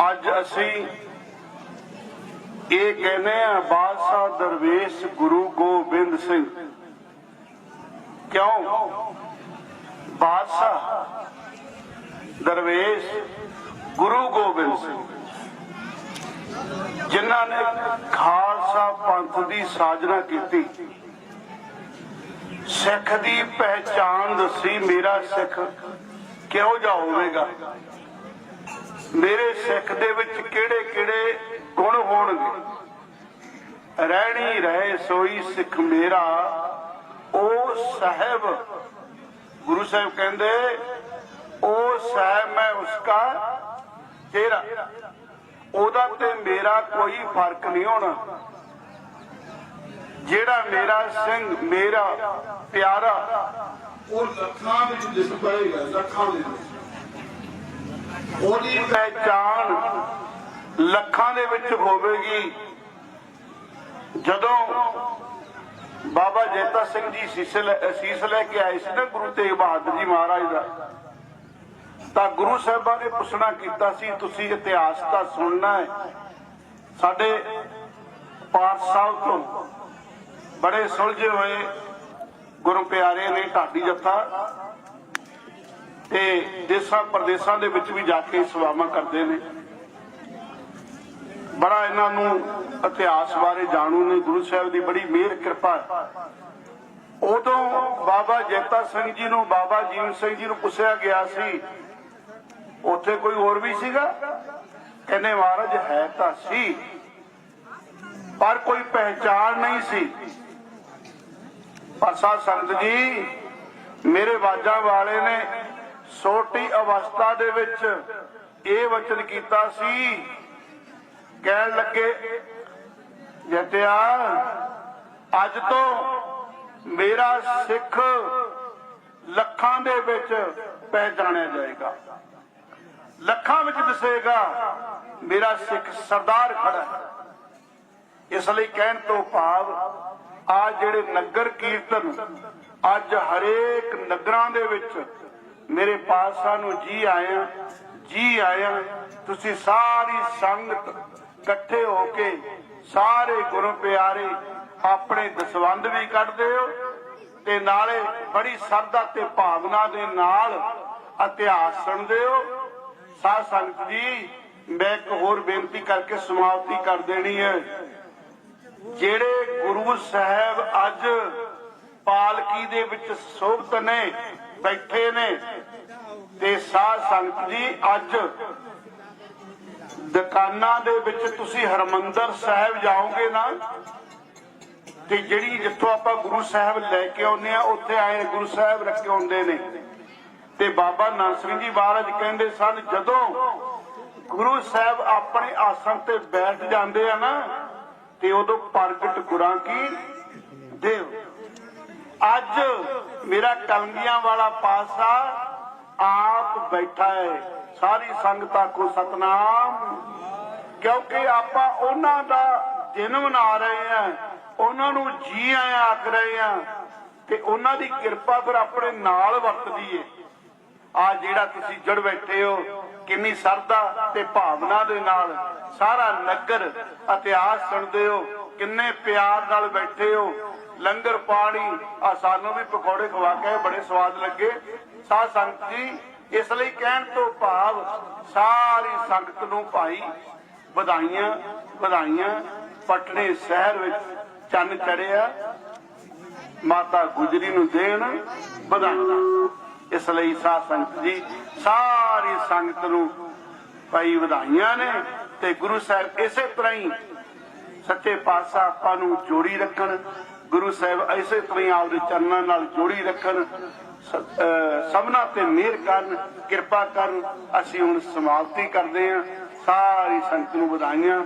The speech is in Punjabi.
ਅੱਜ ਅਸੀਂ ਇਹ ਕਹਿੰਦੇ ਆ ਬਾਦਸ਼ਾਹ ਦਰਵੇਸ਼ ਗੁਰੂ ਗੋਬਿੰਦ ਸਿੰਘ। ਕਿਉਂ? ਬਾਦਸ਼ਾਹ ਦਰਵੇਸ਼ ਗੁਰੂ ਗੋਬਿੰਦ ਸਿੰਘ। ਜਿਨ੍ਹਾਂ ਨੇ ਖਾਲਸਾ ਪੰਥ ਦੀ ਸਾਜਨਾ ਕੀਤੀ। ਸਿੱਖ ਦੀ ਪਹਿਚਾਨ ਦੱਸੀ, ਮੇਰਾ ਸਿੱਖ ਕਿਹੋ ਜਿਹਾ ਹੋਵੇਗਾ? ਮੇਰੇ ਸਿੱਖ ਦੇ ਵਿੱਚ ਕਿਹੜੇ ਕਿਹੜੇ ਗੁਣ ਹੋਣਗੇ? ਰਹਿਣੀ ਰਹੇ ਸੋਈ ਸਿੱਖ ਮੇਰਾ ਉਹ ਸਾਹਿਬ। ਗੁਰੂ ਸਾਹਿਬ ਕਹਿੰਦੇ ਉਹ ਸਾਹਿਬ ਮੈਂ ਉਸਕਾ ਚਿਹਰਾ। ਉਹਦਾ ਤੇ ਮੇਰਾ ਕੋਈ ਫ਼ਰਕ ਨਹੀਂ ਹੋਣਾ। ਜਿਹੜਾ ਮੇਰਾ ਸਿੰਘ, ਮੇਰਾ ਪਿਆਰਾ, ਉਹ ਲੱਖਾਂ ਵਿੱਚ ਦਿਸ ਪਏਗਾ ਲੱਖਾਂ ਦੇ ਵਿੱਚ। ਉਹਦੀ ਪਹਿਚਾਨ ਲੱਖਾਂ ਦੇ ਵਿੱਚ ਹੋਵੇਗੀ। ਜਦੋਂ ਬਾਬਾ ਜੈਤਾ ਸਿੰਘ ਜੀ ਸੀਸ ਲੈ ਕੇ ਆਏ ਸੀ ਨਾ ਗੁਰੂ ਤੇਗ ਬਹਾਦਰ ਜੀ ਮਹਾਰਾਜ ਦਾ, ਤਾਂ ਗੁਰੂ ਸਾਹਿਬਾਂ ਨੇ ਪੁੱਛਣਾ ਕੀਤਾ ਸੀ, ਤੁਸੀਂ ਇਤਿਹਾਸ ਦਾ ਸੁਣਨਾ ਹੈ? ਸਾਡੇ ਪਾਠ ਸਾਹਿਬ ਤੋਂ ਬੜੇ ਸੁਲਝੇ ਹੋਏ ਗੁਰੂ ਪਿਆਰੇ ਨੇ ਢਾਡੀ ਜੱਥਾ ਤੇ ਦੇਸਾਂ ਪ੍ਰਦੇਸਾਂ ਦੇ ਵਿੱਚ ਵੀ ਜਾ ਕੇ ਸੇਵਾਵਾਂ ਕਰਦੇ ਨੇ। ਬੜਾ ਇਹਨਾਂ ਨੂੰ ਇਤਿਹਾਸ ਬਾਰੇ ਜਾਣੂ ਨੇ। ਗੁਰੂ ਸਾਹਿਬ ਦੀ ਬੜੀ ਮਿਹਰ, ਕਿਰਪਾ ਉਦੋਂ ਬਾਬਾ ਜੇਤਾ ਸਿੰਘ ਜੀ ਨੂੰ, ਬਾਬਾ ਜੀਵ ਸਿੰਘ ਜੀ ਨੂੰ ਪੁੱਛਿਆ ਗਿਆ ਸੀ, ਉੱਥੇ ਕੋਈ ਹੋਰ ਵੀ ਸੀਗਾ? ਕਹਿੰਦੇ, ਮਹਾਰਾਜ, ਹੈ ਤਾਂ ਸੀ, ਪਰ ਕੋਈ ਪਹਿਚਾਣ ਨਹੀਂ ਸੀ। ਪਰ ਸਾਧ ਸੰਗਤ ਜੀ, ਮੇਰੇ ਬਾਜਾਂ ਵਾਲੇ ਨੇ ਛੋਟੀ ਅਵਸਥਾ ਦੇ ਵਿੱਚ ਇਹ ਵਚਨ ਕੀਤਾ ਸੀ। ਕਹਿਣ ਲੱਗੇ ਜਤਿਆ ਅੱਜ ਤੋਂ ਮੇਰਾ ਸਿੱਖ ਲੱਖਾਂ ਦੇ ਵਿੱਚ ਪਹਿਚਾਣਿਆ ਜਾਏਗਾ। ਲੱਖਾਂ ਵਿੱਚ ਦਿਸੇਗਾ, ਮੇਰਾ ਸਿੱਖ ਸਰਦਾਰ ਖੜਾ ਹੈ। ਇਸ ਲਈ ਕਹਿਣ ਤੋਂ ਭਾਵ, ਆ ਜਿਹੜੇ ਨਗਰ ਕੀਰਤਨ, ਅੱਜ ਹਰੇਕ ਨਗਰਾਂ ਦੇ ਵਿੱਚ ਮੇਰੇ ਪਾਤਸ਼ਾਹ ਨੂੰ ਜੀ ਆਇਆ ਜੀ ਆਇਆ, ਤੁਸੀਂ ਸਾਰੀ ਸੰਗਤ ਇਕੱਠੇ ਹੋ ਕੇ ਸਾਰੇ ਗੁਰੂ ਪਿਆਰੇ ਆਪਣੇ ਦਸਵੰਦ ਵੀ ਕੱਢਦੇ ਹੋ ਤੇ ਨਾਲੇ ਬੜੀ ਸਰਦਾ ਤੇ ਭਾਵਨਾ ਦੇ ਨਾਲ ਇਤਿਹਾਸ ਸੁਣਦੇ ਹੋ। ਸਾਧ ਸੰਗਤ ਜੀ, ਮੈਂ ਇੱਕ ਹੋਰ ਬੇਨਤੀ ਕਰਕੇ ਸਮਾਪਤੀ ਕਰ ਦੇਣੀ ਹੈ। ਜਿਹੜੇ ਗੁਰੂ ਸਾਹਿਬ ਅੱਜ ਪਾਲਕੀ ਦੇ ਵਿੱਚ ਸੋਭਤ ਨੇ ਬੈਠੇ ਨੇ ਤੇ ਸਾਧ ਸੰਗਤ ਜੀ, ਅੱਜ ਦੁਕਾਨਾਂ ਦੇ ਵਿੱਚ ਤੁਸੀਂ ਹਰਮੰਦਰ ਸਾਹਿਬ ਜਾਓਗੇ ਨਾ, ਤੇ ਜਿਹੜੀ ਜਿੱਥੋਂ ਆਪਾਂ ਗੁਰੂ ਸਾਹਿਬ ਲੈ ਕੇ ਆਉਂਦੇ ਆ ਉੱਥੇ ਆਏ ਗੁਰੂ ਸਾਹਿਬ ਰੱਖੇ ਹੁੰਦੇ ਨੇ। ਤੇ ਬਾਬਾ ਨਾਨਕ ਸਿੰਘ ਜੀ ਮਹਾਰਾਜ ਕਹਿੰਦੇ ਸਨ, ਜਦੋਂ ਗੁਰੂ ਸਾਹਿਬ ਆਪਣੇ ਆਸਣ ਤੇ ਬੈਠ ਜਾਂਦੇ ਆ ਨਾ, ਤੇ ਉਦੋਂ ਪ੍ਰਗਟ ਗੁਰਾਂ ਕੀ? ਦੇਵ। ਅੱਜ ਮੇਰਾ ਕਲੰਗੀਆਂ ਵਾਲਾ ਪਾਸਾ ਆਪ ਬੈਠਾ ਹੈ। ਸਾਰੀ ਸੰਗਤਾਂ ਕੋ ਸਤਨਾਮ। ਕਿਉਂਕਿ ਆਪਾਂ ਉਹਨਾਂ ਦਾ ਦਿਨ ਮਨਾ ਰਹੇ ਆ ਉਹਨਾਂ ਨੂੰ ਜੀ ਆਇਆਂ, ਆਖ ਰਹੇ ਆ ਤੇ ਉਹਨਾਂ ਦੀ ਕਿਰਪਾ ਫਿਰ ਆਪਣੇ ਨਾਲ ਵਰਤਦੀ ਏ। ਆ ਜਿਹੜਾ ਤੁਸੀਂ ਜੜ ਬੈਠੇ ਹੋ, ਕਿੰਨੀ ਸਰਦਾ ਤੇ ਭਾਵਨਾ ਦੇ ਨਾਲ ਸਾਰਾ ਨਗਰ ਇਤਿਹਾਸ ਸੁਣਦੇ ਹੋ, ਕਿੰਨੇ ਪਿਆਰ ਨਾਲ ਬੈਠੇ ਹੋ ਲੰਗਰ ਪਾਣੀ ਆ ਸਾਨੂੰ ਵੀ ਪਕੌੜੇ ਖਵਾ ਕੇ ਬੜੇ ਸਵਾਦ ਲੱਗੇ। ਸਾਧ ਸੰਗਤ ਜੀ, ਇਸ ਲਈ ਕਹਿਣ ਤੋਂ ਭਾਵ ਸਾਰੀ ਸੰਗਤ ਨੂੰ ਭਾਈ ਵਧਾਈਆਂ ਵਧਾਈਆਂ, ਪਟਨੇ ਸ਼ਹਿਰ ਵਿੱਚ ਚੰਨ ਚੜਿਆ ਮਾਤਾ ਗੁਜਰੀ ਨੂੰ ਦੇਣ ਵਧਾਈਆਂ। ਇਸ ਲਈ ਸਾਧ ਸੰਗਤ ਜੀ, ਸਾਰੀ ਸੰਗਤ ਨੂੰ ਭਾਈ ਵਧਾਈਆਂ ਨੇ ਤੇ ਗੁਰੂ ਸਾਹਿਬ ਇਸੇ ਤਰ੍ਹਾਂ ਹੀ ਸੱਚੇ ਪਾਤਸ਼ਾਹ ਆਪਾਂ ਨੂੰ ਜੋੜੀ ਰੱਖਣ। ਗੁਰੂ ਸਾਹਿਬ ਇਸੇ ਤਰ੍ਹਾਂ ਹੀ ਆਪਦੇ ਚਰਨਾਂ ਨਾਲ ਜੋੜੀ ਰੱਖਣ, ਸ- ਸਭਨਾ ਤੇ ਮਿਹਰ ਕਰਨ, ਕਿਰਪਾ ਕਰਨ, ਅਸੀਂ ਹੁਣ ਸਮਾਪਤੀ ਕਰਦੇ ਹਾਂ। ਸਾਰੀ ਸੰਗਤ ਨੂੰ ਵਧਾਈਆਂ।